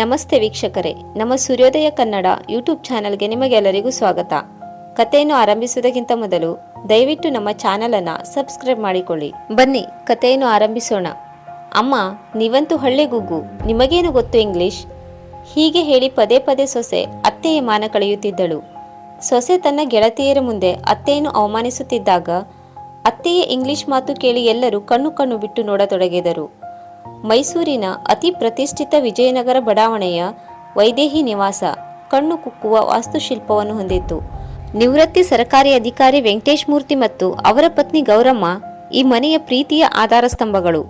ನಮಸ್ತೆ ವೀಕ್ಷಕರೇ, ನಮ್ಮ ಸೂರ್ಯೋದಯ ಕನ್ನಡ ಯೂಟ್ಯೂಬ್ ಚಾನಲ್ಗೆ ನಿಮಗೆಲ್ಲರಿಗೂ ಸ್ವಾಗತ. ಕಥೆಯನ್ನು ಆರಂಭಿಸುವುದಕ್ಕಿಂತ ಮೊದಲು ದಯವಿಟ್ಟು ನಮ್ಮ ಚಾನೆಲ್ ಅನ್ನ ಸಬ್ಸ್ಕ್ರೈಬ್ ಮಾಡಿಕೊಳ್ಳಿ. ಬನ್ನಿ, ಕಥೆಯನ್ನು ಆರಂಭಿಸೋಣ. ಅಮ್ಮ, ನೀವಂತೂ ಹಳ್ಳಿ ಗುಗ್ಗು, ನಿಮಗೇನು ಗೊತ್ತು ಇಂಗ್ಲಿಷ್? ಹೀಗೆ ಹೇಳಿ ಪದೇ ಪದೇ ಸೊಸೆ ಅತ್ತೆಯ ಮಾನ ಕಳೆಯುತ್ತಿದ್ದಳು. ಸೊಸೆ ತನ್ನ ಗೆಳತಿಯರ ಮುಂದೆ ಅತ್ತೆಯನ್ನು ಅವಮಾನಿಸುತ್ತಿದ್ದಾಗ ಅತ್ತೆಯ ಇಂಗ್ಲಿಷ್ ಮಾತು ಕೇಳಿ ಎಲ್ಲರೂ ಕಣ್ಣು ಕಣ್ಣು ಬಿಟ್ಟು ನೋಡತೊಡಗಿದರು. ಮೈಸೂರಿನ ಅತಿ ಪ್ರತಿಷ್ಠಿತ ವಿಜಯನಗರ ಬಡಾವಣೆಯ ವೈದೇಹಿ ನಿವಾಸ ಕಣ್ಣು ಕುಕ್ಕುವ ವಾಸ್ತುಶಿಲ್ಪವನ್ನು ಹೊಂದಿತ್ತು. ನಿವೃತ್ತಿ ಸರ್ಕಾರಿ ಅಧಿಕಾರಿ ವೆಂಕಟೇಶ್ ಮೂರ್ತಿ ಮತ್ತು ಅವರ ಪತ್ನಿ ಗೌರಮ್ಮ ಈ ಮನೆಯ ಪ್ರೀತಿಯ ಆಧಾರ ಸ್ತಂಭಗಳು.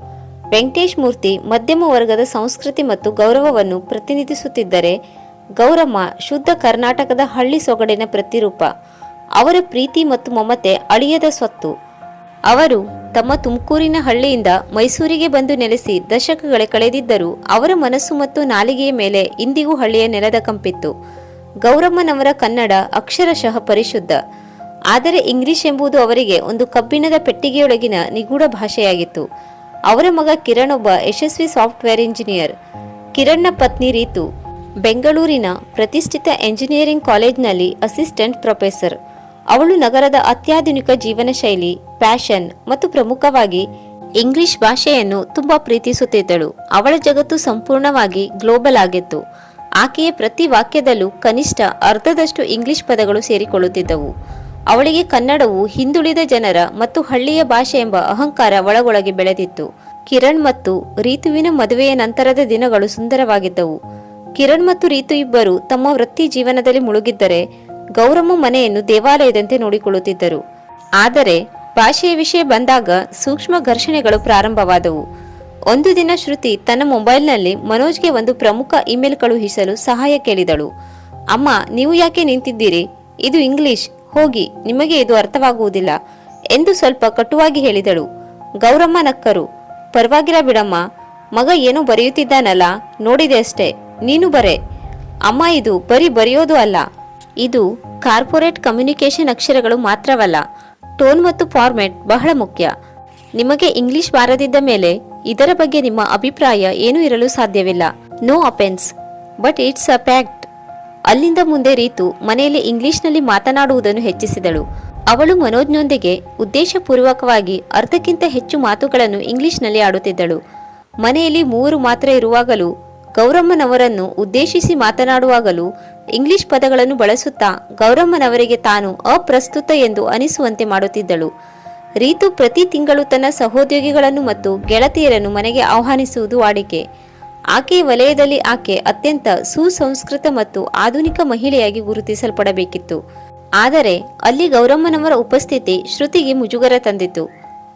ವೆಂಕಟೇಶ್ ಮೂರ್ತಿ ಮಧ್ಯಮ ವರ್ಗದ ಸಂಸ್ಕೃತಿ ಮತ್ತು ಗೌರವವನ್ನು ಪ್ರತಿನಿಧಿಸುತ್ತಿದ್ದರೆ ಗೌರಮ್ಮ ಶುದ್ಧ ಕರ್ನಾಟಕದ ಹಳ್ಳಿ ಸೊಗಡಿನ ಪ್ರತಿರೂಪ. ಅವರ ಪ್ರೀತಿ ಮತ್ತು ಮಮತೆ ಅಳಿಯದ ಸ್ವತ್ತು. ಅವರು ತಮ್ಮ ತುಮಕೂರಿನ ಹಳ್ಳಿಯಿಂದ ಮೈಸೂರಿಗೆ ಬಂದು ನೆಲೆಸಿ ದಶಕಗಳೇ ಕಳೆದಿದ್ದರು ಅವರ ಮನಸ್ಸು ಮತ್ತು ನಾಲಿಗೆಯ ಮೇಲೆ ಇಂದಿಗೂ ಹಳ್ಳಿಯ ನೆಲದ ಕಂಪಿತ್ತು. ಗೌರಮ್ಮನವರ ಕನ್ನಡ ಅಕ್ಷರಶಃ ಪರಿಶುದ್ಧ. ಆದರೆ ಇಂಗ್ಲಿಷ್ ಎಂಬುದು ಅವರಿಗೆ ಒಂದು ಕಬ್ಬಿಣದ ಪೆಟ್ಟಿಗೆಯೊಳಗಿನ ನಿಗೂಢ ಭಾಷೆಯಾಗಿತ್ತು. ಅವರ ಮಗ ಕಿರಣ್ ಒಬ್ಬ ಯಶಸ್ವಿ ಸಾಫ್ಟ್ವೇರ್ ಇಂಜಿನಿಯರ್. ಕಿರಣ್ನ ಪತ್ನಿ ರೀತು. ಬೆಂಗಳೂರಿನ ಪ್ರತಿಷ್ಠಿತ ಎಂಜಿನಿಯರಿಂಗ್ ಕಾಲೇಜ್ನಲ್ಲಿ ಅಸಿಸ್ಟೆಂಟ್ ಪ್ರೊಫೆಸರ್. ಅವಳು ನಗರದ ಅತ್ಯಾಧುನಿಕ ಜೀವನ ಶೈಲಿ, ಫ್ಯಾಷನ್ ಮತ್ತು ಪ್ರಮುಖವಾಗಿ ಇಂಗ್ಲಿಷ್ ಭಾಷೆಯನ್ನು ತುಂಬಾ ಪ್ರೀತಿಸುತ್ತಿದ್ದಳು. ಅವಳ ಜಗತ್ತು ಸಂಪೂರ್ಣವಾಗಿ ಗ್ಲೋಬಲ್ ಆಗಿತ್ತು. ಆಕೆಯ ಪ್ರತಿ ವಾಕ್ಯದಲ್ಲೂ ಕನಿಷ್ಠ ಅರ್ಧದಷ್ಟು ಇಂಗ್ಲಿಷ್ ಪದಗಳು ಸೇರಿಕೊಳ್ಳುತ್ತಿದ್ದವು. ಅವಳಿಗೆ ಕನ್ನಡವು ಹಿಂದುಳಿದ ಜನರ ಮತ್ತು ಹಳ್ಳಿಯ ಭಾಷೆ ಎಂಬ ಅಹಂಕಾರ ಒಳಗೊಳಗೆ ಬೆಳೆದಿತ್ತು. ಕಿರಣ್ ಮತ್ತು ರೀತುವಿನ ಮದುವೆಯ ನಂತರದ ದಿನಗಳು ಸುಂದರವಾಗಿದ್ದವು. ಕಿರಣ್ ಮತ್ತು ರೀತು ಇಬ್ಬರು ತಮ್ಮ ವೃತ್ತಿ ಜೀವನದಲ್ಲಿ ಮುಳುಗಿದ್ದರೆ ಗೌರಮ್ಮ ಮನೆಯನ್ನು ದೇವಾಲಯದಂತೆ ನೋಡಿಕೊಳ್ಳುತ್ತಿದ್ದರು. ಆದರೆ ಭಾಷೆಯ ವಿಷಯ ಬಂದಾಗ ಸೂಕ್ಷ್ಮ ಘರ್ಷಣೆಗಳು ಪ್ರಾರಂಭವಾದವು. ಒಂದು ದಿನ ಶ್ರುತಿ ತನ್ನ ಮೊಬೈಲ್ನಲ್ಲಿ ಮನೋಜ್ಗೆ ಒಂದು ಪ್ರಮುಖ ಇಮೇಲ್ ಕಳುಹಿಸಲು ಸಹಾಯ ಕೇಳಿದಳು. ಅಮ್ಮ, ನೀವು ಯಾಕೆ ನಿಂತಿದ್ದೀರಿ? ಇದು ಇಂಗ್ಲಿಷ್. ಹೋಗಿ, ನಿಮಗೆ ಇದು ಅರ್ಥವಾಗುವುದಿಲ್ಲ ಎಂದು ಸ್ವಲ್ಪ ಕಟುವಾಗಿ ಹೇಳಿದಳು. ಗೌರಮ್ಮ ನಕ್ಕರು. ಪರವಾಗಿಲ್ಲ ಬಿಡಮ್ಮ. ಮಗ ಏನೋ ಬರೆಯುತ್ತಿದ್ದಾನಲ್ಲ, ನೋಡಿದೆ ಅಷ್ಟೇ. ನೀನು ಬರೆ. ಅಮ್ಮ, ಇದು ಬರೀ ಬರೆಯೋದು ಅಲ್ಲ. ಇದು ಕಾರ್ಪೊರೇಟ್ ಕಮ್ಯುನಿಕೇಶನ್ ಅಕ್ಷರಗಳು ಮಾತ್ರವಲ್ಲ, ಟೋನ್ ಮತ್ತು ಫಾರ್ಮೆಟ್ ಬಹಳ ಮುಖ್ಯ. ನಿಮಗೆ ಇಂಗ್ಲಿಷ್ ಬಾರದಿದ್ದ ಮೇಲೆ ಇದರ ಬಗ್ಗೆ ನಿಮ್ಮ ಅಭಿಪ್ರಾಯ ಏನೂ ಇರಲು ಸಾಧ್ಯವಿಲ್ಲ. No offence but it's a fact ಅಲ್ಲಿಂದ ಮುಂದೆ ರೀತು ಮನೆಯಲ್ಲಿ ಇಂಗ್ಲಿಷ್ನಲ್ಲಿ ಮಾತನಾಡುವುದನ್ನು ಹೆಚ್ಚಿಸಿದಳು. ಅವಳು ಮನೋಜ್ನೊಂದಿಗೆ ಉದ್ದೇಶಪೂರ್ವಕವಾಗಿ ಅರ್ಧಕ್ಕಿಂತ ಹೆಚ್ಚು ಮಾತುಗಳನ್ನು ಇಂಗ್ಲಿಷ್ನಲ್ಲಿ ಆಡುತ್ತಿದ್ದಳು. ಮನೆಯಲ್ಲಿ ಮೂರು ಮಾತ್ರ ಇರುವಾಗಲೂ ಗೌರಮ್ಮನವರನ್ನು ಉದ್ದೇಶಿಸಿ ಮಾತನಾಡುವಾಗಲೂ ಇಂಗ್ಲಿಷ್ ಪದಗಳನ್ನು ಬಳಸುತ್ತಾ ಗೌರಮ್ಮನವರಿಗೆ ತಾನು ಅಪ್ರಸ್ತುತ ಎಂದು ಅನಿಸುವಂತೆ ಮಾಡುತ್ತಿದ್ದಳು. ರೀತು ಪ್ರತಿ ತಿಂಗಳು ತನ್ನ ಸಹೋದ್ಯೋಗಿಗಳನ್ನು ಮತ್ತು ಗೆಳತಿಯರನ್ನು ಮನೆಗೆ ಆಹ್ವಾನಿಸುವುದು ವಾಡಿಕೆ. ಆಕೆಯ ವಲಯದಲ್ಲಿ ಆಕೆ ಅತ್ಯಂತ ಸುಸಂಸ್ಕೃತ ಮತ್ತು ಆಧುನಿಕ ಮಹಿಳೆಯಾಗಿ ಗುರುತಿಸಲ್ಪಡಬೇಕಿತ್ತು. ಆದರೆ ಅಲ್ಲಿ ಗೌರಮ್ಮನವರ ಉಪಸ್ಥಿತಿ ಶ್ರುತಿಗೆ ಮುಜುಗರ ತಂದಿತು.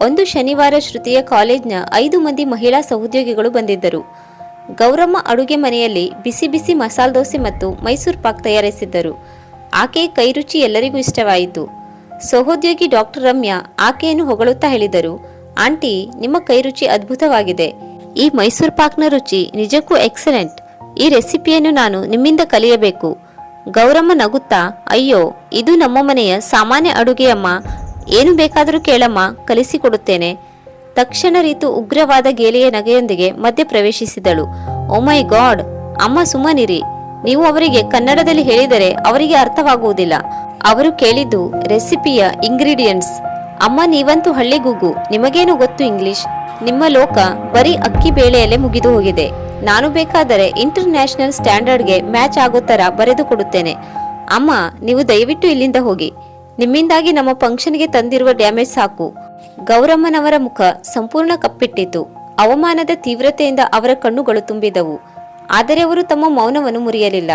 ಒಂದು ಶನಿವಾರ ಶ್ರುತಿಯ ಕಾಲೇಜ್ನ ಐದು ಮಂದಿ ಮಹಿಳಾ ಸಹೋದ್ಯೋಗಿಗಳು ಬಂದಿದ್ದರು. ಗೌರಮ್ಮ ಅಡುಗೆ ಮನೆಯಲ್ಲಿ ಬಿಸಿ ಬಿಸಿ ಮಸಾಲ ದೋಸೆ ಮತ್ತು ಮೈಸೂರು ಪಾಕ್ ತಯಾರಿಸಿದ್ದರು. ಆಕೆಯ ಕೈರುಚಿ ಎಲ್ಲರಿಗೂ ಇಷ್ಟವಾಯಿತು. ಸಹೋದ್ಯೋಗಿ ಡಾಕ್ಟರ್ ರಮ್ಯಾ ಆಕೆಯನ್ನು ಹೊಗಳುತ್ತಾ ಹೇಳಿದರು, ಆಂಟಿ, ನಿಮ್ಮ ಕೈರುಚಿ ಅದ್ಭುತವಾಗಿದೆ. ಈ ಮೈಸೂರು ಪಾಕ್ನ ರುಚಿ ನಿಜಕ್ಕೂ ಎಕ್ಸಲೆಂಟ್. ಈ ರೆಸಿಪಿಯನ್ನು ನಾನು ನಿಮ್ಮಿಂದ ಕಲಿಯಬೇಕು. ಗೌರಮ್ಮ ನಗುತ್ತಾ, ಅಯ್ಯೋ, ಇದು ನಮ್ಮ ಮನೆಯ ಸಾಮಾನ್ಯ ಅಡುಗೆಯಮ್ಮ. ಏನು ಬೇಕಾದರೂ ಕೇಳಮ್ಮ ಕಲಿಸಿಕೊಡುತ್ತೇನೆ ತಕ್ಷಣ ರೀತು ಉಗ್ರವಾದ ಗೇಲಿಯ ನಗೆಯೊಂದಿಗೆ ಮಧ್ಯ ಪ್ರವೇಶಿಸಿದಳು ಮೈ ಗಾಡ್! ಅಮ್ಮ ಸುಮ್ಮನಿರಿ. ನೀವು ಅವರಿಗೆ ಕನ್ನಡದಲ್ಲಿ ಹೇಳಿದರೆ ಅವರಿಗೆ ಅರ್ಥವಾಗುವುದಿಲ್ಲ. ಅವರು ಕೇಳಿದ್ದು ರೆಸಿಪಿಯ ಇಂಗ್ರೀಡಿಯಂಟ್ಸ್. ಅಮ್ಮ ನೀವಂತೂ ಹಳ್ಳಿಗೂಗು. ನಿಮಗೇನು ಗೊತ್ತು ಇಂಗ್ಲಿಷ್? ನಿಮ್ಮ ಲೋಕ ಬರೀ ಅಕ್ಕಿ ಬೇಳೆಯಲ್ಲೇ ಮುಗಿದು ಹೋಗಿದೆ. ನಾನು ಬೇಕಾದರೆ ಇಂಟರ್ನ್ಯಾಷನಲ್ ಸ್ಟ್ಯಾಂಡರ್ಡ್ಗೆ ಮ್ಯಾಚ್ ಆಗೋ ಥರ ಬರೆದು ಕೊಡುತ್ತೇನೆ. ಅಮ್ಮ, ನೀವು ದಯವಿಟ್ಟು ಇಲ್ಲಿಂದ ಹೋಗಿ. ನಿಮ್ಮಿಂದಾಗಿ ನಮ್ಮ ಫಂಕ್ಷನ್ಗೆ ತಂದಿರುವ ಡ್ಯಾಮೇಜ್ ಸಾಕು. ಗೌರಮ್ಮನವರ ಮುಖ ಸಂಪೂರ್ಣ ಕಪ್ಪಿಟ್ಟಿತು ಅವಮಾನದ ತೀವ್ರತೆಯಿಂದ ಅವರ ಕಣ್ಣುಗಳು ತುಂಬಿದವು. ಆದರೆ ಅವರು ತಮ್ಮ ಮೌನವನ್ನು ಮುರಿಯಲಿಲ್ಲ.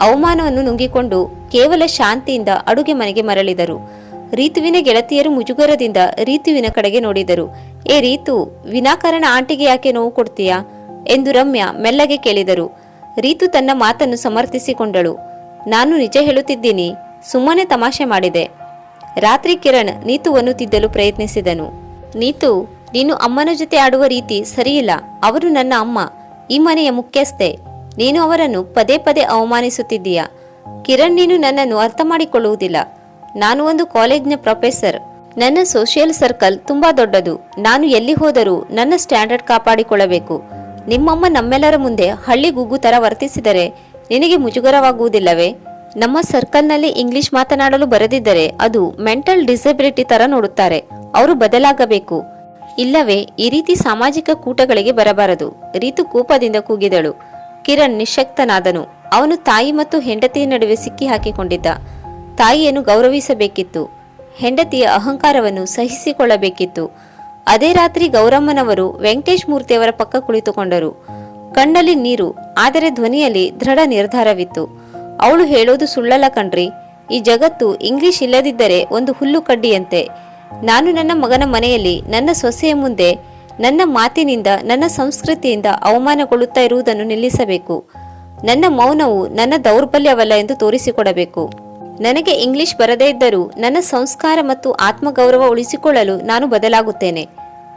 ಅವಮಾನವನ್ನು ನುಂಗಿಕೊಂಡು ಕೇವಲ ಶಾಂತಿಯಿಂದ ಅಡುಗೆ ಮನೆಗೆ ಮರಳಿದರು. ರೀತುವಿನ ಗೆಳತಿಯರು ಮುಜುಗರದಿಂದ ರೀತುವಿನ ಕಡೆಗೆ ನೋಡಿದರು. ಏ ರೀತು, ವಿನಾಕಾರಣ ಆಂಟಿಗೆ ಯಾಕೆ ನೋವು ಕೊಡ್ತೀಯಾ? ಎಂದು ರಮ್ಯಾ ಮೆಲ್ಲಗೆ ಕೇಳಿದರು. ರೀತು ತನ್ನ ಮಾತನ್ನು ಸಮರ್ಥಿಸಿಕೊಂಡಳು. ನಾನು ನಿಜ ಹೇಳುತ್ತಿದ್ದೀನಿ. ಸುಮ್ಮನೆ ತಮಾಷೆ ಮಾಡಿದೆ. ರಾತ್ರಿ ಕಿರಣ್ ನೀತುವನ್ನು ತಿದ್ದಲು ಪ್ರಯತ್ನಿಸಿದನು. ನೀತು, ನೀನು ಅಮ್ಮನ ಜೊತೆ ಆಡುವ ರೀತಿ ಸರಿಯಿಲ್ಲ. ಅವರು ನನ್ನ ಅಮ್ಮ, ಈ ಮನೆಯ ಮುಖ್ಯಸ್ಥೆ. ನೀನು ಅವರನ್ನು ಪದೇ ಪದೇ ಅವಮಾನಿಸುತ್ತಿದ್ದೀಯ? ಕಿರಣ್, ನೀನು ನನ್ನನ್ನು ಅರ್ಥ ಮಾಡಿಕೊಳ್ಳುವುದಿಲ್ಲ. ನಾನು ಒಂದು ಕಾಲೇಜ್ನ ಪ್ರೊಫೆಸರ್. ನನ್ನ ಸೋಷಿಯಲ್ ಸರ್ಕಲ್ ತುಂಬಾ ದೊಡ್ಡದು. ನಾನು ಎಲ್ಲಿ ಹೋದರೂ ನನ್ನ ಸ್ಟ್ಯಾಂಡರ್ಡ್ ಕಾಪಾಡಿಕೊಳ್ಳಬೇಕು. ನಿಮ್ಮಮ್ಮ ನಮ್ಮೆಲ್ಲರ ಮುಂದೆ ಹಳ್ಳಿ ಗುಗ್ಗು ತರ ವರ್ತಿಸಿದರೆ ನಿನಗೆ ಮುಜುಗರವಾಗುವುದಿಲ್ಲವೇ? ನಮ್ಮ ಸರ್ಕಲ್ನಲ್ಲಿ ಇಂಗ್ಲಿಷ್ ಮಾತನಾಡಲು ಬರದಿದ್ದರೆ ಅದು ಮೆಂಟಲ್ ಡಿಸೆಬಿಲಿಟಿ ತರ ನೋಡುತ್ತಾರೆ. ಅವರು ಬದಲಾಗಬೇಕು. ಇಲ್ಲವೇ, ಈ ರೀತಿ ಸಾಮಾಜಿಕ ಕೂಟಗಳಿಗೆ ಬರಬಾರದು. ರೀತು ಕೋಪದಿಂದ ಕೂಗಿದಳು. ಕಿರಣ್ ನಿಶಕ್ತನಾದನು. ಅವನು ತಾಯಿ ಮತ್ತು ಹೆಂಡತಿಯ ನಡುವೆ ಸಿಕ್ಕಿ ಹಾಕಿಕೊಂಡಿದ್ದ ತಾಯಿಯನ್ನು ಗೌರವಿಸಬೇಕಿತ್ತು. ಹೆಂಡತಿಯ ಅಹಂಕಾರವನ್ನು ಸಹಿಸಿಕೊಳ್ಳಬೇಕಿತ್ತು. ಅದೇ ರಾತ್ರಿ ಗೌರಮ್ಮನವರು ವೆಂಕಟೇಶ್ ಮೂರ್ತಿಯವರ ಪಕ್ಕ ಕುಳಿತುಕೊಂಡರು. ಕಣ್ಣಲ್ಲಿ ನೀರು, ಆದರೆ ಧ್ವನಿಯಲ್ಲಿ ದೃಢ ನಿರ್ಧಾರವಿತ್ತು. ಅವಳು ಹೇಳೋದು ಸುಳ್ಳಲ್ಲ ಕಣ್ರಿ. ಈ ಜಗತ್ತು ಇಂಗ್ಲಿಷ್ ಇಲ್ಲದಿದ್ದರೆ ಒಂದು ಹುಲ್ಲು ಕಡ್ಡಿಯಂತೆ. ನಾನು ನನ್ನ ಮಗನ ಮನೆಯಲ್ಲಿ ನನ್ನ ಸೊಸೆಯ ಮುಂದೆ ನನ್ನ ಮಾತಿನಿಂದ, ನನ್ನ ಸಂಸ್ಕೃತಿಯಿಂದ ಅವಮಾನಗೊಳ್ಳುತ್ತಾ ಇರುವುದನ್ನು ನಿಲ್ಲಿಸಬೇಕು. ನನ್ನ ಮೌನವು ನನ್ನ ದೌರ್ಬಲ್ಯವಲ್ಲ ಎಂದು ತೋರಿಸಿಕೊಡಬೇಕು. ನನಗೆ ಇಂಗ್ಲಿಷ್ ಬರದೇ ಇದ್ದರೂ ನನ್ನ ಸಂಸ್ಕಾರ ಮತ್ತು ಆತ್ಮಗೌರವ ಉಳಿಸಿಕೊಳ್ಳಲು ನಾನು ಬದಲಾಗುತ್ತೇನೆ.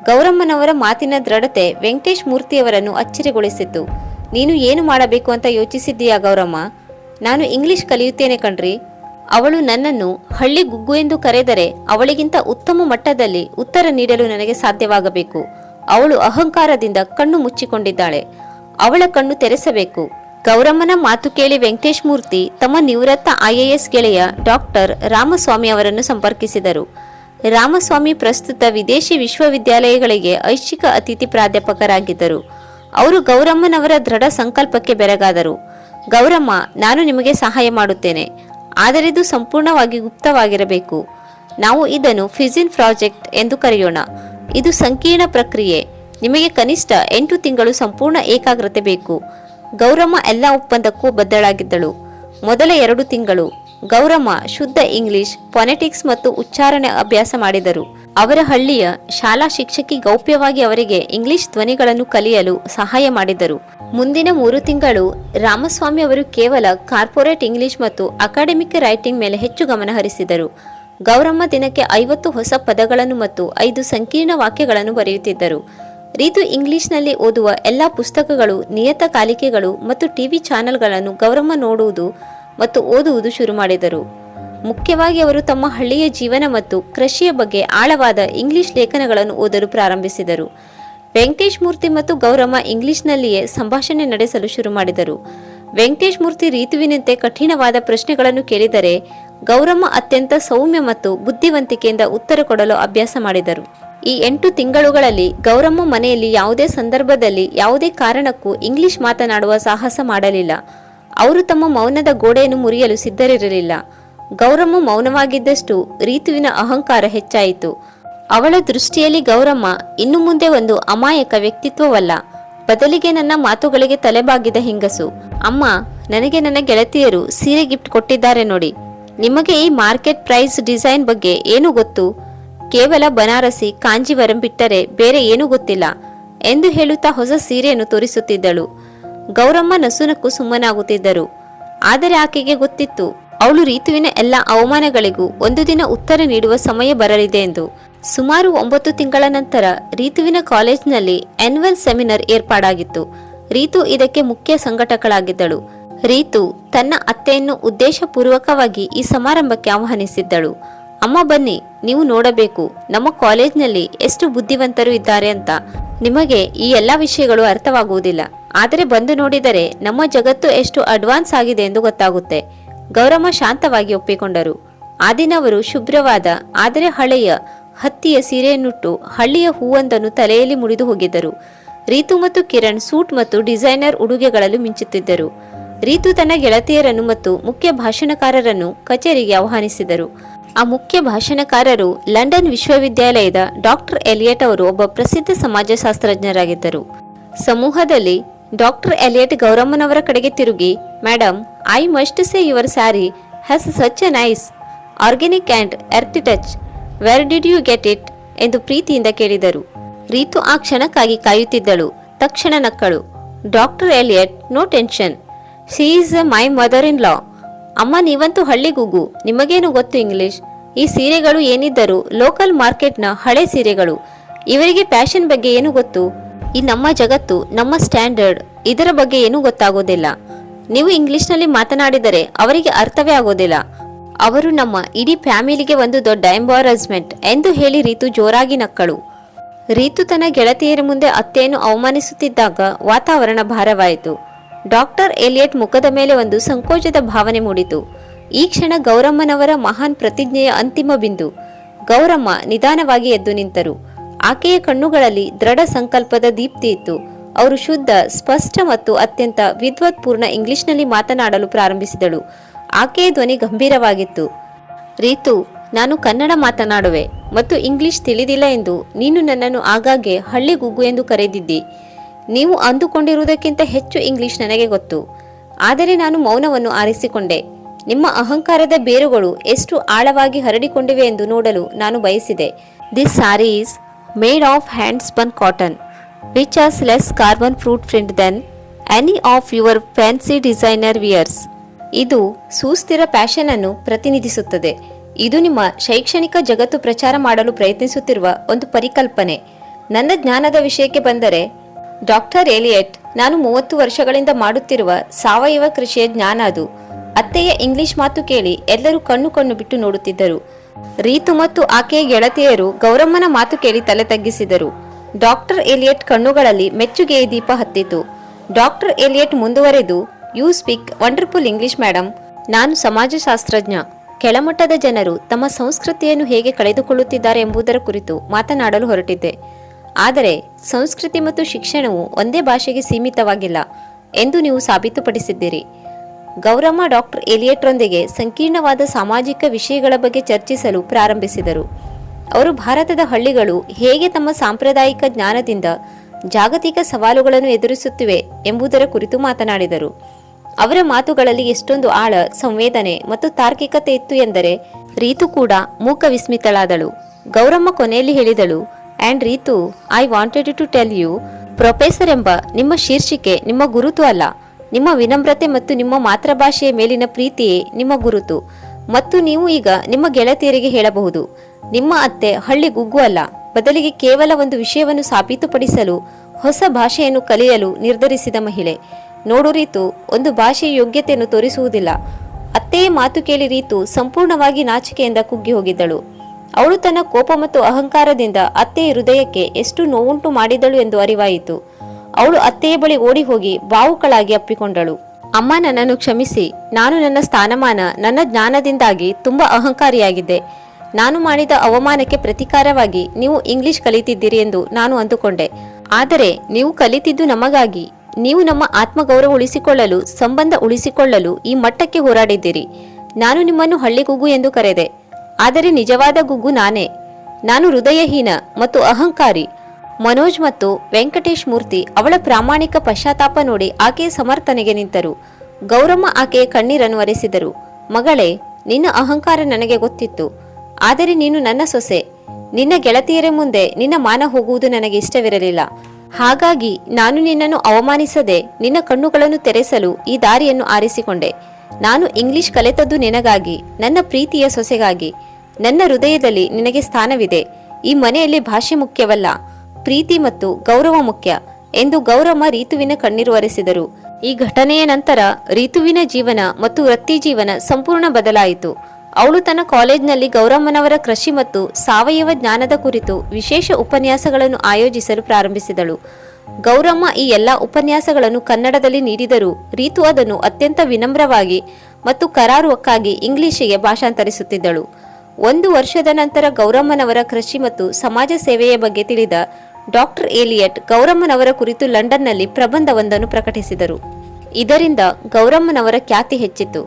ಗೌರಮ್ಮನವರ ಮಾತಿನ ದೃಢತೆ ವೆಂಕಟೇಶ್ ಮೂರ್ತಿಯವರನ್ನು ಅಚ್ಚರಿಗೊಳಿಸಿತ್ತು. ನೀನು ಏನು ಮಾಡಬೇಕು ಅಂತ ಯೋಚಿಸಿದ್ದೀಯಾ ಗೌರಮ್ಮ? ನಾನು ಇಂಗ್ಲಿಷ್ ಕಲಿಯುತ್ತೇನೆ ಕಣ್ರಿ. ಅವಳು ನನ್ನನ್ನು ಹಳ್ಳಿ ಗುಗ್ಗು ಎಂದು ಕರೆದರೆ ಅವಳಿಗಿಂತ ಉತ್ತಮ ಮಟ್ಟದಲ್ಲಿ ಉತ್ತರ ನೀಡಲು ನನಗೆ ಸಾಧ್ಯವಾಗಬೇಕು. ಅವಳು ಅಹಂಕಾರದಿಂದ ಕಣ್ಣು ಮುಚ್ಚಿಕೊಂಡಿದ್ದಾಳೆ. ಅವಳ ಕಣ್ಣು ತೆರೆಸಬೇಕು. ಗೌರಮ್ಮನ ಮಾತು ಕೇಳಿ ವೆಂಕಟೇಶ್ ಮೂರ್ತಿ ತಮ್ಮ ನಿವೃತ್ತ ಐಎಎಸ್ ಗೆಳೆಯ ಡಾಕ್ಟರ್ ರಾಮಸ್ವಾಮಿ ಅವರನ್ನು ಸಂಪರ್ಕಿಸಿದರು. ರಾಮಸ್ವಾಮಿ ಪ್ರಸ್ತುತ ವಿದೇಶಿ ವಿಶ್ವವಿದ್ಯಾಲಯಗಳಿಗೆ ಐಚ್ಛಿಕ ಅತಿಥಿ ಪ್ರಾಧ್ಯಾಪಕರಾಗಿದ್ದರು. ಅವರು ಗೌರಮ್ಮನವರ ದೃಢ ಸಂಕಲ್ಪಕ್ಕೆ ಬೆರಗಾದರು. ಗೌರಮ್ಮ, ನಾನು ನಿಮಗೆ ಸಹಾಯ ಮಾಡುತ್ತೇನೆ. ಆದರೆ ಇದು ಸಂಪೂರ್ಣವಾಗಿ ಗುಪ್ತವಾಗಿರಬೇಕು. ನಾವು ಇದನ್ನು ಫಿಸಿನ್ ಪ್ರಾಜೆಕ್ಟ್ ಎಂದು ಕರೆಯೋಣ. ಇದು ಸಂಕೀರ್ಣ ಪ್ರಕ್ರಿಯೆ. ನಿಮಗೆ ಕನಿಷ್ಠ ಎಂಟು ತಿಂಗಳು ಸಂಪೂರ್ಣ ಏಕಾಗ್ರತೆ ಬೇಕು. ಗೌರಮ್ಮ ಎಲ್ಲ ಒಪ್ಪಂದಕ್ಕೂ ಬದ್ದಳಾಗಿದ್ದಳು ಮೊದಲ ಎರಡು ತಿಂಗಳು ಗೌರಮ್ಮ ಶುದ್ಧ ಇಂಗ್ಲಿಷ್ ಪೊನೆಟಿಕ್ಸ್ ಮತ್ತು ಉಚ್ಚಾರಣೆ ಅಭ್ಯಾಸ ಮಾಡಿದರು. ಅವರ ಹಳ್ಳಿಯ ಶಾಲಾ ಶಿಕ್ಷಕಿ ಗೌಪ್ಯವಾಗಿ ಅವರಿಗೆ ಇಂಗ್ಲಿಷ್ ಧ್ವನಿಗಳನ್ನು ಕಲಿಯಲು ಸಹಾಯ ಮಾಡಿದರು. ಮುಂದಿನ ಮೂರು ತಿಂಗಳು ರಾಮಸ್ವಾಮಿ ಅವರು ಕೇವಲ ಕಾರ್ಪೊರೇಟ್ ಇಂಗ್ಲಿಷ್ ಮತ್ತು ಅಕಾಡೆಮಿಕ್ ರೈಟಿಂಗ್ ಮೇಲೆ ಹೆಚ್ಚು ಗಮನ ಹರಿಸಿದರು. ಗೌರಮ್ಮ ದಿನಕ್ಕೆ ಐವತ್ತು ಹೊಸ ಪದಗಳನ್ನು ಮತ್ತು ಐದು ಸಂಕೀರ್ಣ ವಾಕ್ಯಗಳನ್ನು ಬರೆಯುತ್ತಿದ್ದರು. ರೀತು ಇಂಗ್ಲಿಷ್ನಲ್ಲಿ ಓದುವ ಎಲ್ಲ ಪುಸ್ತಕಗಳು ನಿಯತಕಾಲಿಕೆಗಳು ಮತ್ತು ಟಿವಿ ಚಾನೆಲ್ಗಳನ್ನು ಗೌರಮ್ಮ ನೋಡುವುದು ಮತ್ತು ಓದುವುದು ಶುರು ಮಾಡಿದರು. ಮುಖ್ಯವಾಗಿ ಅವರು ತಮ್ಮ ಹಳ್ಳಿಯ ಜೀವನ ಮತ್ತು ಕೃಷಿಯ ಬಗ್ಗೆ ಆಳವಾದ ಇಂಗ್ಲಿಷ್ ಲೇಖನಗಳನ್ನು ಓದಲು ಪ್ರಾರಂಭಿಸಿದರು. ವೆಂಕಟೇಶ್ ಮೂರ್ತಿ ಮತ್ತು ಗೌರಮ್ಮ ಇಂಗ್ಲಿಷ್ನಲ್ಲಿಯೇ ಸಂಭಾಷಣೆ ನಡೆಸಲು ಶುರು ಮಾಡಿದರು. ವೆಂಕಟೇಶ್ ಮೂರ್ತಿ ರೀತುವಿನಂತೆ ಕಠಿಣವಾದ ಪ್ರಶ್ನೆಗಳನ್ನು ಕೇಳಿದರೆ ಗೌರಮ್ಮ ಅತ್ಯಂತ ಸೌಮ್ಯ ಮತ್ತು ಬುದ್ಧಿವಂತಿಕೆಯಿಂದ ಉತ್ತರ ಕೊಡಲು ಅಭ್ಯಾಸ ಮಾಡಿದರು. ಈ ಎಂಟು ತಿಂಗಳುಗಳಲ್ಲಿ ಗೌರಮ್ಮ ಮನೆಯಲ್ಲಿ ಯಾವುದೇ ಸಂದರ್ಭದಲ್ಲಿ ಯಾವುದೇ ಕಾರಣಕ್ಕೂ ಇಂಗ್ಲಿಷ್ ಮಾತನಾಡುವ ಸಾಹಸ ಮಾಡಲಿಲ್ಲ. ಅವರು ತಮ್ಮ ಮೌನದ ಗೋಡೆಯನ್ನು ಮುರಿಯಲು ಸಿದ್ಧರಿರಲಿಲ್ಲ. ಗೌರಮ್ಮ ಮೌನವಾಗಿದ್ದಷ್ಟು ರೀತುವಿನ ಅಹಂಕಾರ ಹೆಚ್ಚಾಯಿತು. ಅವಳ ದೃಷ್ಟಿಯಲ್ಲಿ ಗೌರಮ್ಮ ಇನ್ನು ಮುಂದೆ ಒಂದು ಅಮಾಯಕ ವ್ಯಕ್ತಿತ್ವವಲ್ಲ. ಬದಲಿಗೆ ನನ್ನ ಮಾತುಗಳಿಗೆ ತಲೆಬಾಗಿದ ಹೆಂಗಸು. ಅಮ್ಮ, ನನಗೆ ನನ್ನ ಗೆಳತಿಯರು ಸೀರೆ ಗಿಫ್ಟ್ ಕೊಟ್ಟಿದ್ದಾರೆ ನೋಡಿ. ನಿಮಗೆ ಈ ಮಾರ್ಕೆಟ್ ಪ್ರೈಸ್ ಡಿಸೈನ್ ಬಗ್ಗೆ ಏನು ಗೊತ್ತು? ಕೇವಲ ಬನಾರಸಿ, ಕಾಂಜೀವರಂ ಬಿಟ್ಟರೆ ಬೇರೆ ಏನೂ ಗೊತ್ತಿಲ್ಲ ಎಂದು ಹೇಳುತ್ತಾ ಹೊಸ ಸೀರೆಯನ್ನು ತೋರಿಸುತ್ತಿದ್ದಳು. ಗೌರಮ್ಮ ನಸುನಕ್ಕೂ ಸುಮ್ಮನಾಗುತ್ತಿದ್ದರು. ಆದರೆ ಆಕೆಗೆ ಗೊತ್ತಿತ್ತು ಅವಳು ರೀತುವಿನ ಎಲ್ಲ ಅವಮಾನಗಳಿಗೂ ಒಂದು ದಿನ ಉತ್ತರ ನೀಡುವ ಸಮಯ ಬರಲಿದೆ ಎಂದು. ಸುಮಾರು ಒಂಬತ್ತು ತಿಂಗಳ ನಂತರ ರೀತುವಿನ ಕಾಲೇಜ್ನಲ್ಲಿ ಆನ್ಯುವಲ್ ಸೆಮಿನಾರ್ ಏರ್ಪಾಡಾಗಿತ್ತು. ರೀತು ಇದಕ್ಕೆ ಮುಖ್ಯ ಸಂಘಟಕಳಾಗಿದ್ದಳು. ರೀತು ತನ್ನ ಅತ್ತೆಯನ್ನು ಉದ್ದೇಶಪೂರ್ವಕವಾಗಿ ಈ ಸಮಾರಂಭಕ್ಕೆ ಆಹ್ವಾನಿಸಿದ್ದಳು. ಅಮ್ಮ ಬನ್ನಿ, ನೀವು ನೋಡಬೇಕು, ನಮ್ಮ ಕಾಲೇಜ್ನಲ್ಲಿ ಎಷ್ಟು ಬುದ್ಧಿವಂತರು ಇದ್ದಾರೆ ಅಂತ. ನಿಮಗೆ ಈ ಎಲ್ಲ ವಿಷಯಗಳು ಅರ್ಥವಾಗುವುದಿಲ್ಲ. ಆದರೆ ಬಂದು ನೋಡಿದರೆ ನಮ್ಮ ಜಗತ್ತು ಎಷ್ಟು ಅಡ್ವಾನ್ಸ್ ಆಗಿದೆ ಎಂದು ಗೊತ್ತಾಗುತ್ತೆ. ಗೌರಮ್ಮ ಶಾಂತವಾಗಿ ಒಪ್ಪಿಕೊಂಡರು. ಆ ದಿನ ಅವರು ಶುಭ್ರವಾದ, ಆದರೆ ಹಳೆಯ ಹತ್ತಿಯ ಸೀರೆಯನ್ನುಟ್ಟು ಹಳ್ಳಿಯ ಹೂವೊಂದನ್ನು ತಲೆಯಲ್ಲಿ ಮುಡಿದು ಹೋಗಿದ್ದರು. ರೀತು ಮತ್ತು ಕಿರಣ್ ಸೂಟ್ ಮತ್ತು ಡಿಸೈನರ್ ಉಡುಗೆಗಳಲ್ಲಿ ಮಿಂಚುತ್ತಿದ್ದರು. ರೀತು ತನ್ನ ಗೆಳತಿಯರನ್ನು ಮತ್ತು ಮುಖ್ಯ ಭಾಷಣಕಾರರನ್ನು ಕಚೇರಿಗೆ ಆಹ್ವಾನಿಸಿದರು. ಆ ಮುಖ್ಯ ಭಾಷಣಕಾರರು ಲಂಡನ್ ವಿಶ್ವವಿದ್ಯಾಲಯದ ಡಾಕ್ಟರ್ ಎಲಿಯಟ್ ಅವರು ಒಬ್ಬ ಪ್ರಸಿದ್ಧ ಸಮಾಜಶಾಸ್ತ್ರಜ್ಞರಾಗಿದ್ದರು. ಸಮೂಹದಲ್ಲಿ ಡಾಕ್ಟರ್ ಎಲಿಯಟ್ ಗೌರಮ್ಮನವರ ಕಡೆಗೆ ತಿರುಗಿ madam I must say your sari. Has such a nice organic and earth touch. Where did you get it? ಎಂದು ಪ್ರೀತಿಯಿಂದ ಕೇಳಿದರು. ರೀತು ಆ ಕ್ಷಣಕ್ಕಾಗಿ ಕಾಯುತ್ತಿದ್ದಳು. ತಕ್ಷಣ ನಕ್ಕಳು. Doctor Elliot, no tension. She is my mother in law. ಅಮ್ಮ, ನೀವಂತೂ ಹಳ್ಳಿಗೂಗು ನಿಮಗೇನು ಗೊತ್ತು ಇಂಗ್ಲಿಷ್? ಈ ಸೀರೆಗಳು ಏನಿದ್ದರೂ ಲೋಕಲ್ ಮಾರ್ಕೆಟ್ನ ಹಳೆ ಸೀರೆಗಳು. ಇವರಿಗೆ ಫ್ಯಾಷನ್ ಬಗ್ಗೆ ಏನು ಗೊತ್ತು? ಈ ನಮ್ಮ ಜಗತ್ತು, ನಮ್ಮ ಸ್ಟ್ಯಾಂಡರ್ಡ್ ಇದರ ಬಗ್ಗೆ ಏನೂ ಗೊತ್ತಾಗೋದಿಲ್ಲ. ನೀವು ಇಂಗ್ಲಿಷ್ನಲ್ಲಿ ಮಾತನಾಡಿದರೆ ಅವರಿಗೆ ಅರ್ಥವೇ ಆಗೋದಿಲ್ಲ. ಅವರು ನಮ್ಮ ಇಡೀ ಫ್ಯಾಮಿಲಿಗೆ ಒಂದು ದೊಡ್ಡ ಎಂಬಾರಸ್ಮೆಂಟ್ ಎಂದು ಹೇಳಿ ರೀತು ಜೋರಾಗಿ ನಕ್ಕಳು. ರೀತು ತನ್ನ ಗೆಳತಿಯರ ಮುಂದೆ ಅತ್ತೆಯನ್ನು ಅವಮಾನಿಸುತ್ತಿದ್ದಾಗ ವಾತಾವರಣ ಭಾರವಾಯಿತು. ಡಾಕ್ಟರ್ ಎಲಿಯಟ್ ಮುಖದ ಮೇಲೆ ಒಂದು ಸಂಕೋಚದ ಭಾವನೆ ಮೂಡಿತು. ಈ ಕ್ಷಣ ಗೌರಮ್ಮನವರ ಮಹಾನ್ ಪ್ರತಿಜ್ಞೆಯ ಅಂತಿಮ ಬಿಂದು. ಗೌರಮ್ಮ ನಿಧಾನವಾಗಿ ಎದ್ದು ನಿಂತರು. ಆಕೆಯ ಕಣ್ಣುಗಳಲ್ಲಿ ದೃಢ ಸಂಕಲ್ಪದ ದೀಪ್ತಿ ಇತ್ತು. ಅವರು ಶುದ್ಧ, ಸ್ಪಷ್ಟ ಮತ್ತು ಅತ್ಯಂತ ವಿದ್ವತ್ಪೂರ್ಣ ಇಂಗ್ಲಿಷ್ನಲ್ಲಿ ಮಾತನಾಡಲು ಪ್ರಾರಂಭಿಸಿದಳು. ಆಕೆಯ ಧ್ವನಿ ಗಂಭೀರವಾಗಿತ್ತು. ರೀತು, ನಾನು ಕನ್ನಡ ಮಾತನಾಡುವೆ ಮತ್ತು ಇಂಗ್ಲಿಷ್ ತಿಳಿದಿಲ್ಲ ಎಂದು ನೀನು ನನ್ನನ್ನು ಆಗಾಗ್ಗೆ ಹಳ್ಳಿ ಗುಗ್ಗು ಎಂದು ಕರೆದಿದ್ದಿ. ನೀವು ಅಂದುಕೊಂಡಿರುವುದಕ್ಕಿಂತ ಹೆಚ್ಚು ಇಂಗ್ಲಿಷ್ ನನಗೆ ಗೊತ್ತು. ಆದರೆ ನಾನು ಮೌನವನ್ನು ಆರಿಸಿಕೊಂಡೆ. ನಿಮ್ಮ ಅಹಂಕಾರದ ಬೇರುಗಳು ಎಷ್ಟು ಆಳವಾಗಿ ಹರಡಿಕೊಂಡಿವೆ ಎಂದು ನೋಡಲು ನಾನು ಬಯಸಿದೆ. This sari is made of hand cotton, cotton which less fruit print then any of your fancy designer wears ಇದು ಸುಸ್ಥಿರ ಫ್ಯಾಷನ್ ಅನ್ನು ಪ್ರತಿನಿಧಿಸುತ್ತದೆ. ಇದು ನಿಮ್ಮ ಶೈಕ್ಷಣಿಕ ಜಗತ್ತು ಪ್ರಚಾರ ಮಾಡಲು ಪ್ರಯತ್ನಿಸುತ್ತಿರುವ ಒಂದು ಪರಿಕಲ್ಪನೆ. ನನ್ನ ಜ್ಞಾನದ ವಿಷಯಕ್ಕೆ ಬಂದರೆ ಡಾಕ್ಟರ್ ಎಲಿಯಟ್ ನಾನು ಮೂವತ್ತು ವರ್ಷಗಳಿಂದ ಮಾಡುತ್ತಿರುವ ಸಾವಯವ ಕೃಷಿಯ ಜ್ಞಾನ ಅದು. ಅತ್ತೆಯ ಇಂಗ್ಲಿಷ್ ಮಾತು ಕೇಳಿ ಎಲ್ಲರೂ ಕಣ್ಣು ಕಣ್ಣು ಬಿಟ್ಟು ನೋಡುತ್ತಿದ್ದರು. ರೀತು ಮತ್ತು ಆಕೆಯ ಗೆಳತಿಯರು ಗೌರಮ್ಮನ ಮಾತು ಕೇಳಿ ತಲೆ ತಗ್ಗಿಸಿದರು. ಡಾಕ್ಟರ್ ಎಲಿಯಟ್ ಕಣ್ಣುಗಳಲ್ಲಿ ಮೆಚ್ಚುಗೆಯ ದೀಪ ಹತ್ತಿತು. ಡಾಕ್ಟರ್ ಎಲಿಯಟ್ ಮುಂದುವರೆದು, you speak wonderful English madam ನಾನು ಸಮಾಜಶಾಸ್ತ್ರಜ್ಞ. ಕೆಳಮಟ್ಟದ ಜನರು ತಮ್ಮ ಸಂಸ್ಕೃತಿಯನ್ನು ಹೇಗೆ ಕಳೆದುಕೊಳ್ಳುತ್ತಿದ್ದಾರೆ ಎಂಬುದರ ಕುರಿತು ಮಾತನಾಡಲು ಹೊರಟಿದ್ದೆ. ಆದರೆ ಸಂಸ್ಕೃತಿ ಮತ್ತು ಶಿಕ್ಷಣವು ಒಂದೇ ಭಾಷೆಗೆ ಸೀಮಿತವಾಗಿಲ್ಲ ಎಂದು ನೀವು ಸಾಬೀತುಪಡಿಸಿದ್ದೀರಿ. ಗೌರಮ್ಮ ಡಾಕ್ಟರ್ ಎಲಿಯಟ್ರೊಂದಿಗೆ ಸಂಕೀರ್ಣವಾದ ಸಾಮಾಜಿಕ ವಿಷಯಗಳ ಬಗ್ಗೆ ಚರ್ಚಿಸಲು ಪ್ರಾರಂಭಿಸಿದರು. ಅವರು ಭಾರತದ ಹಳ್ಳಿಗಳು ಹೇಗೆ ತಮ್ಮ ಸಾಂಪ್ರದಾಯಿಕ ಜ್ಞಾನದಿಂದ ಜಾಗತಿಕ ಸವಾಲುಗಳನ್ನು ಎದುರಿಸುತ್ತಿವೆ ಎಂಬುದರ ಕುರಿತು ಮಾತನಾಡಿದರು. ಅವರ ಮಾತುಗಳಲ್ಲಿ ಎಷ್ಟೊಂದು ಆಳ, ಸಂವೇದನೆ ಮತ್ತು ತಾರ್ಕಿಕತೆ ಇತ್ತು ಎಂದರೆ ರೀತು ಕೂಡ ಮೂಕ ವಿಸ್ಮಿತಳಾದಳು. ಗೌರಮ್ಮ ಕೊನೆಯಲ್ಲಿ ಹೇಳಿದಳು, and Ritu, I wanted to tell you, professor ಎಂಬ ನಿಮ್ಮ ಶೀರ್ಷಿಕೆ ನಿಮ್ಮ ಗುರುತು ಅಲ್ಲ. ನಿಮ್ಮ ವಿನಮ್ರತೆ ಮತ್ತು ನಿಮ್ಮ ಮಾತೃಭಾಷೆಯ ಮೇಲಿನ ಪ್ರೀತಿಯೇ ನಿಮ್ಮ ಗುರುತು. ಮತ್ತು ನೀವು ಈಗ ನಿಮ್ಮ ಗೆಳತಿಯರಿಗೆ ಹೇಳಬಹುದು, ನಿಮ್ಮ ಅತ್ತೆ ಹಳ್ಳಿ ಗುಗ್ಗು ಅಲ್ಲ, ಬದಲಿಗೆ ಕೇವಲ ಒಂದು ವಿಷಯವನ್ನು ಸಾಬೀತುಪಡಿಸಲು, ಹೊಸ ಭಾಷೆಯನ್ನು ಕಲಿಯಲು ನಿರ್ಧರಿಸಿದ ಮಹಿಳೆ. ನೋಡು ರೀತು, ಒಂದು ಭಾಷೆಯ ಯೋಗ್ಯತೆಯನ್ನು ತೋರಿಸುವುದಿಲ್ಲ. ಅತ್ತೆಯ ಮಾತು ಕೇಳಿ ರೀತು ಸಂಪೂರ್ಣವಾಗಿ ನಾಚಿಕೆಯಿಂದ ಕುಗ್ಗಿ ಹೋಗಿದ್ದಳು. ಅವಳು ತನ್ನ ಕೋಪ ಮತ್ತು ಅಹಂಕಾರದಿಂದ ಅತ್ತೆಯ ಹೃದಯಕ್ಕೆ ಎಷ್ಟು ನೋವುಂಟು ಮಾಡಿದಳು ಎಂದು ಅರಿವಾಯಿತು. ಅವಳು ಅತ್ತೆಯ ಬಳಿ ಓಡಿ ಹೋಗಿ ಬಾವುಕಳಾಗಿ ಅಪ್ಪಿಕೊಂಡಳು. ಅಮ್ಮ ನನ್ನನ್ನು ಕ್ಷಮಿಸಿ. ನಾನು ನನ್ನ ಸ್ಥಾನಮಾನ, ನನ್ನ ಜ್ಞಾನದಿಂದಾಗಿ ತುಂಬಾ ಅಹಂಕಾರಿಯಾಗಿದ್ದೆ. ನಾನು ಮಾಡಿದ ಅವಮಾನಕ್ಕೆ ಪ್ರತಿಕಾರವಾಗಿ ನೀವು ಇಂಗ್ಲಿಷ್ ಕಲಿತಿದ್ದೀರಿ ಎಂದು ನಾನು ಅಂದುಕೊಂಡೆ. ಆದರೆ ನೀವು ಕಲಿತಿದ್ದು ನಮಗಾಗಿ. ನೀವು ನಮ್ಮ ಆತ್ಮಗೌರವ ಉಳಿಸಿಕೊಳ್ಳಲು, ಸಂಬಂಧ ಉಳಿಸಿಕೊಳ್ಳಲು ಈ ಮಟ್ಟಕ್ಕೆ ಹೋರಾಡಿದ್ದೀರಿ. ನಾನು ನಿಮ್ಮನ್ನು ಹಳ್ಳಿ ಗುಗ್ಗು ಎಂದು ಕರೆದೆ. ಆದರೆ ನಿಜವಾದ ಗುಗ್ಗು ನಾನೇ. ನಾನು ಹೃದಯಹೀನ ಮತ್ತು ಅಹಂಕಾರಿ. ಮನೋಜ್ ಮತ್ತು ವೆಂಕಟೇಶ್ ಮೂರ್ತಿ ಅವಳ ಪ್ರಾಮಾಣಿಕ ಪಶ್ಚಾತ್ತಾಪ ನೋಡಿ ಆಕೆಯ ಸಮರ್ಥನೆಗೆ ನಿಂತರು. ಗೌರಮ್ಮ ಆಕೆಯ ಕಣ್ಣೀರನ್ನು ಒರೆಸಿದರು. ಮಗಳೇ, ನಿನ್ನ ಅಹಂಕಾರ ನನಗೆ ಗೊತ್ತಿತ್ತು. ಆದರೆ ನೀನು ನನ್ನ ಸೊಸೆ. ನಿನ್ನ ಗೆಳತಿಯರ ಮುಂದೆ ನಿನ್ನ ಮಾನ ಹೋಗುವುದು ನನಗೆ ಇಷ್ಟವಿರಲಿಲ್ಲ. ಹಾಗಾಗಿ ನಾನು ನಿನ್ನನ್ನು ಅವಮಾನಿಸದೆ ನಿನ್ನ ಕಣ್ಣುಗಳನ್ನು ತೆರೆಸಲು ಈ ದಾರಿಯನ್ನು ಆರಿಸಿಕೊಂಡೆ. ನಾನು ಇಂಗ್ಲಿಷ್ ಕಲಿತದ್ದು ನಿನಗಾಗಿ, ನನ್ನ ಪ್ರೀತಿಯ ಸೊಸೆಗಾಗಿ. ನನ್ನ ಹೃದಯದಲ್ಲಿ ನಿನಗೆ ಸ್ಥಾನವಿದೆ. ಈ ಮನೆಯಲ್ಲಿ ಭಾಷೆ ಮುಖ್ಯವಲ್ಲ. ಪ್ರೀತಿ ಮತ್ತು ಗೌರವ ಮುಖ್ಯ ಎಂದು ಗೌರಮ್ಮ ರೀತುವಿನ ಕಣ್ಣೀರು ಒರೆಸಿದರು ಈ ಘಟನೆಯ ನಂತರ ರೀತುವಿನ ಜೀವನ ಮತ್ತು ವೃತ್ತಿ ಜೀವನ ಸಂಪೂರ್ಣ ಬದಲಾಯಿತು. ಅವಳು ತನ್ನ ಕಾಲೇಜ್ನಲ್ಲಿ ಗೌರಮ್ಮನವರ ಕೃಷಿ ಮತ್ತು ಸಾವಯವ ಜ್ಞಾನದ ಕುರಿತು ವಿಶೇಷ ಉಪನ್ಯಾಸಗಳನ್ನು ಆಯೋಜಿಸಲು ಪ್ರಾರಂಭಿಸಿದಳು. ಗೌರಮ್ಮ ಈ ಎಲ್ಲ ಉಪನ್ಯಾಸಗಳನ್ನು ಕನ್ನಡದಲ್ಲಿ ನೀಡಿದರೂ ರೀತು ಅದನ್ನು ಅತ್ಯಂತ ವಿನಮ್ರವಾಗಿ ಮತ್ತು ಕರಾರುವಕ್ಕಾಗಿ ಇಂಗ್ಲಿಷಿಗೆ ಭಾಷಾಂತರಿಸುತ್ತಿದ್ದಳು. ಒಂದು ವರ್ಷದ ನಂತರ ಗೌರಮ್ಮನವರ ಕೃಷಿ ಮತ್ತು ಸಮಾಜ ಸೇವೆಯ ಬಗ್ಗೆ ತಿಳಿದ ಡಾಕ್ಟರ್ ಏಲಿಯಟ್ ಗೌರಮ್ಮನವರ ಕುರಿತು ಲಂಡನ್ನಲ್ಲಿ ಪ್ರಬಂಧವೊಂದನ್ನು ಪ್ರಕಟಿಸಿದರು. ಇದರಿಂದ ಗೌರಮ್ಮನವರ ಖ್ಯಾತಿ ಹೆಚ್ಚಿತು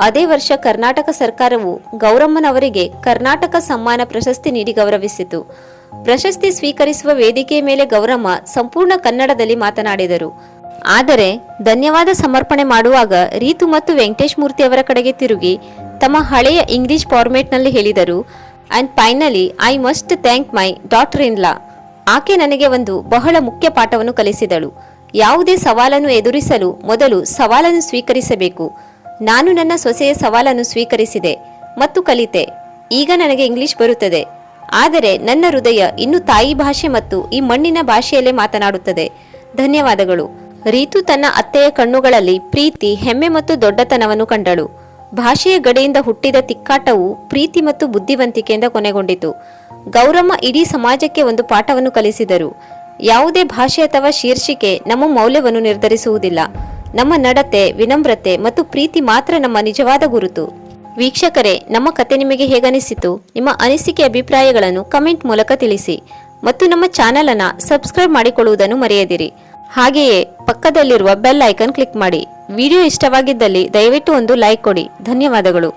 ಅದೇ ವರ್ಷ ಕರ್ನಾಟಕ ಸರ್ಕಾರವು ಗೌರಮ್ಮನವರಿಗೆ ಕರ್ನಾಟಕ ಸಮ್ಮಾನ ಪ್ರಶಸ್ತಿ ನೀಡಿ ಗೌರವಿಸಿತು. ಪ್ರಶಸ್ತಿ ಸ್ವೀಕರಿಸುವ ವೇದಿಕೆಯ ಮೇಲೆ ಗೌರಮ್ಮ ಸಂಪೂರ್ಣ ಕನ್ನಡದಲ್ಲಿ ಮಾತನಾಡಿದರು. ಆದರೆ ಧನ್ಯವಾದ ಸಮರ್ಪಣೆ ಮಾಡುವಾಗ ರೀತು ಮತ್ತು ವೆಂಕಟೇಶ್ ಮೂರ್ತಿ ಅವರ ಕಡೆಗೆ ತಿರುಗಿ ತಮ್ಮ ಹಳೆಯ ಇಂಗ್ಲಿಷ್ ಫಾರ್ಮೇಟ್ನಲ್ಲಿ ಹೇಳಿದರು and finally I must thank my daughter in law ಆಕೆ ನನಗೆ ಒಂದು ಬಹಳ ಮುಖ್ಯ ಪಾಠವನ್ನು ಕಲಿಸಿದಳು. ಯಾವುದೇ ಸವಾಲನ್ನು ಎದುರಿಸಲು ಮೊದಲು ಸವಾಲನ್ನು ಸ್ವೀಕರಿಸಬೇಕು. ನಾನು ನನ್ನ ಸೊಸೆಯ ಸವಾಲನ್ನು ಸ್ವೀಕರಿಸಿದೆ ಮತ್ತು ಕಲಿತೆ. ಈಗ ನನಗೆ ಇಂಗ್ಲಿಷ್ ಬರುತ್ತದೆ. ಆದರೆ ನನ್ನ ಹೃದಯ ಇನ್ನು ತಾಯಿ ಭಾಷೆ ಮತ್ತು ಈ ಮಣ್ಣಿನ ಭಾಷೆಯಲ್ಲೇ ಮಾತನಾಡುತ್ತದೆ. ಧನ್ಯವಾದಗಳು. ರೀತು ತನ್ನ ಅತ್ತೆಯ ಕಣ್ಣುಗಳಲ್ಲಿ ಪ್ರೀತಿ, ಹೆಮ್ಮೆ ಮತ್ತು ದೊಡ್ಡತನವನ್ನು ಕಂಡಳು. ಭಾಷೆಯ ಗಡೆಯಿಂದ ಹುಟ್ಟಿದ ತಿಕ್ಕಾಟವು ಪ್ರೀತಿ ಮತ್ತು ಬುದ್ಧಿವಂತಿಕೆಯಿಂದ ಕೊನೆಗೊಂಡಿತು. ಗೌರಮ್ಮ ಇಡೀ ಸಮಾಜಕ್ಕೆ ಒಂದು ಪಾಠವನ್ನು ಕಲಿಸಿದರು. ಯಾವುದೇ ಭಾಷೆ ಅಥವಾ ಶೀರ್ಷಿಕೆ ನಮ್ಮ ಮೌಲ್ಯವನ್ನು ನಿರ್ಧರಿಸುವುದಿಲ್ಲ. ನಮ್ಮ ನಡತೆ, ವಿನಮ್ರತೆ ಮತ್ತು ಪ್ರೀತಿ ಮಾತ್ರ ನಮ್ಮ ನಿಜವಾದ ಗುರುತು. ವೀಕ್ಷಕರೇ, ನಮ್ಮ ಕತೆ ನಿಮಗೆ ಹೇಗನಿಸಿತು? ನಿಮ್ಮ ಅನಿಸಿಕೆ ಅಭಿಪ್ರಾಯಗಳನ್ನು ಕಮೆಂಟ್ ಮೂಲಕ ತಿಳಿಸಿ. ಮತ್ತು ನಮ್ಮ ಚಾನೆಲ್ ಅನ್ನ ಸಬ್ಸ್ಕ್ರೈಬ್ ಮಾಡಿಕೊಳ್ಳುವುದನ್ನು ಮರೆಯದಿರಿ. ಹಾಗೆಯೇ, ಪಕ್ಕದಲ್ಲಿರುವ ಬೆಲ್ ಐಕನ್ ಕ್ಲಿಕ್ ಮಾಡಿ. ವಿಡಿಯೋ ಇಷ್ಟವಾಗಿದ್ದಲ್ಲಿ ದಯವಿಟ್ಟು ಒಂದು ಲೈಕ್ ಕೊಡಿ. ಧನ್ಯವಾದಗಳು.